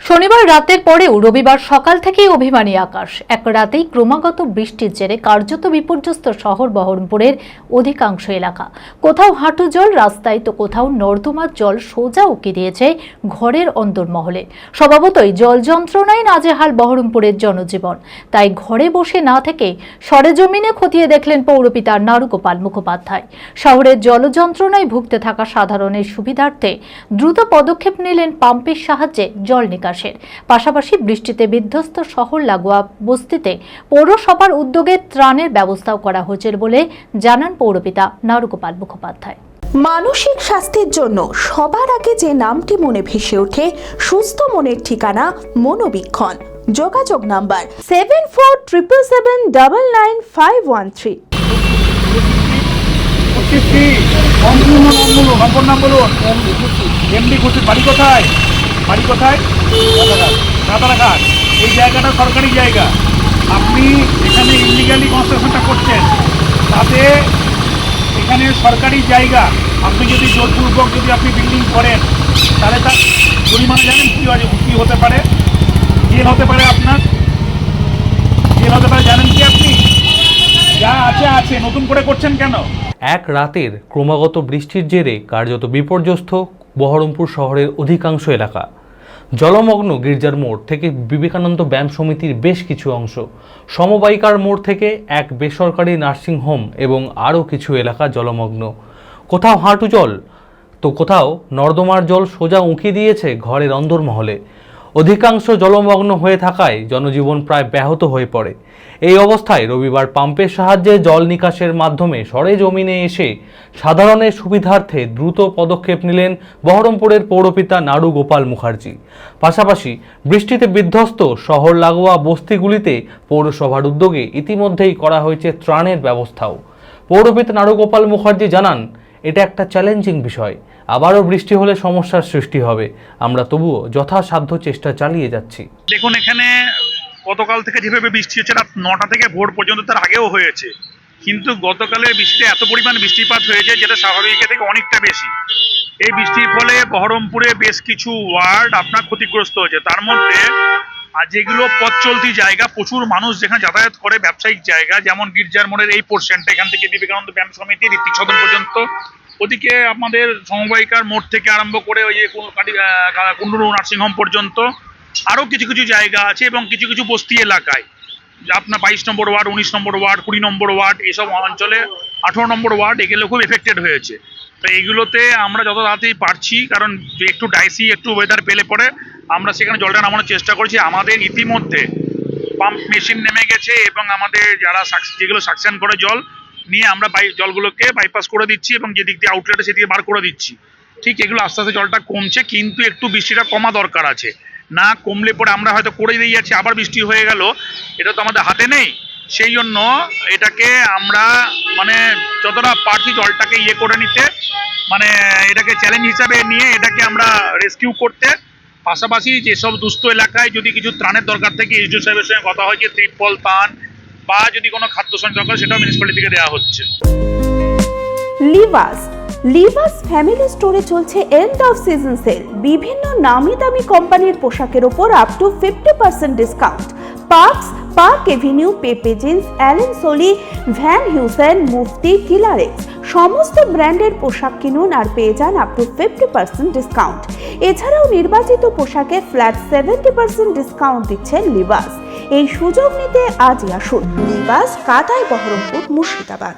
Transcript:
শনিবার রাতের পরেও রবিবার সকাল থেকেই অভিমানী আকাশ। এক রাতেই ক্রমাগত বৃষ্টির জেরে কার্যত বিপর্যস্ত শহর বহরমপুরের অধিকাংশ এলাকা। কোথাও হাঁটু জল, রাস্তায় তো কোথাও নর্দমার জল সোজা উকি দিয়েছে ঘরের অন্দরমহলে স্বভাবতই জল যন্ত্রণায় নাজেহাল বহরমপুরের জনজীবন। তাই ঘরে বসে না থেকে সরেজমিনে খতিয়ে দেখলেন পৌরপিতা নারুগোপাল মুখোপাধ্যায়। শহরের জল যন্ত্রণায় ভুগতে থাকা সাধারণের সুবিধার্থে দ্রুত পদক্ষেপ নিলেন পাম্পের সাহায্যে জল নিকাশের পাশাপাশি বৃষ্টিতে বিধ্বস্ত শহর লাগোয়া বস্তিতে পৌরসভার উদ্যোগে ত্রাণের ব্যবস্থাও করা হয়েছে বলে জানান পৌরপিতা নারুগোপাল মুখোপাধ্যায় মানসিক স্বাস্থ্যের জন্য সবার আগে যে নামটি মনে ভেসে ওঠে সুস্থ মনের ঠিকানা মনোবীক্ষণ যোগাযোগ number seven four triple seven double nine five one three নাম বলুন নাম বলুন এমডি বাড়ি কোথায় বাড়ি কোথায়? এই জায়গাটা সরকারি জায়গা। আপনি এখানে ইলিগালি কনস্ট্রাকশনটা করছেন। তাতে এখানে সরকারি জায়গা। আপনি যদি জোরপূর্বক যদি আপনি বিল্ডিং করেন, তাহলে তার জরিমানা জানেন কী আছে কী হতে পারে? জেল হতে পারে আপনার? জেল হতে পারে জানেন কি আপনি? যা আছে আছে। নতুন করে করছেন কেন? এক রাতের ক্রমাগত বৃষ্টির জেরে কার্যত বিপর্যস্ত বহরমপুর শহরের অধিকাংশ এলাকা। জলমগ্ন গির্জার মোড় থেকে বিবেকানন্দ ব্যায়াম সমিতির বেশ কিছু অংশ, সমবায়িকার মোড় থেকে এক বেসরকারি নার্সিংহোম এবং আরও কিছু এলাকা জলমগ্ন। কোথাও হাঁটু জল, তো কোথাও নর্দমার জল সোজা উঁকি দিয়েছে ঘরের অন্দরমহলে। অধিকাংশ জলমগ্ন হয়ে থাকায় জনজীবন প্রায় ব্যাহত হয়ে পড়ে। এই অবস্থায় রবিবার পাম্পের সাহায্যে জল নিকাশের মাধ্যমে সরে জমিনে এসে সাধারণের সুবিধার্থে দ্রুত পদক্ষেপ নিলেন বহরমপুরের পৌরপিতা নাড়ু গোপাল মুখার্জি। পাশাপাশি বৃষ্টিতে বিধ্বস্ত শহর লাগোয়া বস্তিগুলিতে পৌরসভার উদ্যোগে ইতিমধ্যেই করা হয়েছে ত্রাণের ব্যবস্থাও। পৌরপিতা নাড়ুগোপাল মুখার্জি জানান, এটা একটা চ্যালেঞ্জিং বিষয়। আবারও বৃষ্টি হলে সমস্যার সৃষ্টি হবে। আমরা তবুও যথাসাধ্য চেষ্টা চালিয়ে যাচ্ছি। দেখুন, এখানে গতকাল থেকে যেভাবে বৃষ্টি হচ্ছে, রাত নটা থেকে ভোর পর্যন্ত তার আগেও হয়েছে। কিন্তু গতকালের বৃষ্টিতে এত পরিমাণ বৃষ্টিপাত হয়েছে, যেটা স্বাভাবিকের থেকে অনেকটা বেশি। এই বৃষ্টির ফলে বহরমপুরে বেশ কিছু ওয়ার্ড আপনার ক্ষতিগ্রস্ত হয়েছে। তার মধ্যে আর যেগুলো পথ চলতি জায়গা, প্রচুর মানুষ যেখানে যাতায়াত করে ব্যবসায়িক জায়গা, যেমন গির্জার মোড়ের এই পোর্শনটা এখান থেকে বিবেকানন্দ ব্যায়াম সমিতি, ঋত্বিক সদন পর্যন্ত ওদিকে আমাদের সমবায়িকার মোড় থেকে আরম্ভ করে ওই যে কুন- কুন্ডুরু নার্সিংহোম পর্যন্ত আরও কিছু কিছু জায়গা আছে এবং কিছু কিছু বস্তি এলাকায়। আপনার বাইশ নম্বর ওয়ার্ড, উনিশ নম্বর ওয়ার্ড, কুড়ি নম্বর ওয়ার্ড এইসব অঞ্চলে আঠেরো নম্বর ওয়ার্ড এগুলো খুব এফেক্টেড হয়েছে। তো এইগুলোতে আমরা যত তাড়াতাড়ি পারছি, কারণ একটু ডাইসি একটু ওয়েদার পেলে পরে আমরা সেখানে জলটা নামানোর চেষ্টা করছি। আমাদের ইতিমধ্যে পাম্প মেশিন নেমে গেছে এবং আমাদের যারা যেগুলো সাকশন করে জল নিয়ে আমরা বাই জলগুলোকে বাইপাস করে দিচ্ছি এবং যে দিক দিয়ে আউটলেট সেদিকে বার করে দিচ্ছি। ঠিক এগুলো আস্তে আস্তে জলটা কমছে, কিন্তু একটু বৃষ্টিটা কমা দরকার আছে। না কমলে পরে আমরা হয়তো করে দিয়ে যাচ্ছি, আবার বৃষ্টি হয়ে গেল, এটা তো আমাদের হাতে নেই। সেই জন্য এটাকে আমরা মানে যতটা পারছি জলটাকে ইয়ে করে নিতে মানে এটাকে চ্যালেঞ্জ হিসাবে নিয়ে এটাকে আমরা রেস্কিউ করতে। পাশাপাশি যেসব দুস্থ এলাকায় যদি কিছু ত্রাণের দরকার থাকে ইসডিও সাহেবের সঙ্গে কথা হয়েছে, ত্রিপল তান বা যদি কোনো খাদ্য সংযোগ সেটাও মিউনিসিপ্যালিটি থেকে দেওয়া হচ্ছে। লিভাস লিভাস ফ্যামিলি স্টোরে চলছে এন্ড অফ সিজন সেল বিভিন্ন নামি দামি কোম্পানির পোশাকের ওপর up to fifty percent discount Parx Park Avenue Pepe Jeans Allen Solly Van Heusen Mufti কিলারেক্স সমস্ত ব্র্যান্ডের পোশাক কিনুন আর পেয়ে যান up to fifty percent discount এছাড়াও নির্বাচিত পোশাকে ফ্ল্যাট সেভেন্টি পার্সেন্ট ডিসকাউন্ট দিচ্ছে লিবাস। এই সুযোগ নিতে আজই আসুন। নিবাস কাটাই বহরমপুর মুর্শিদাবাদ।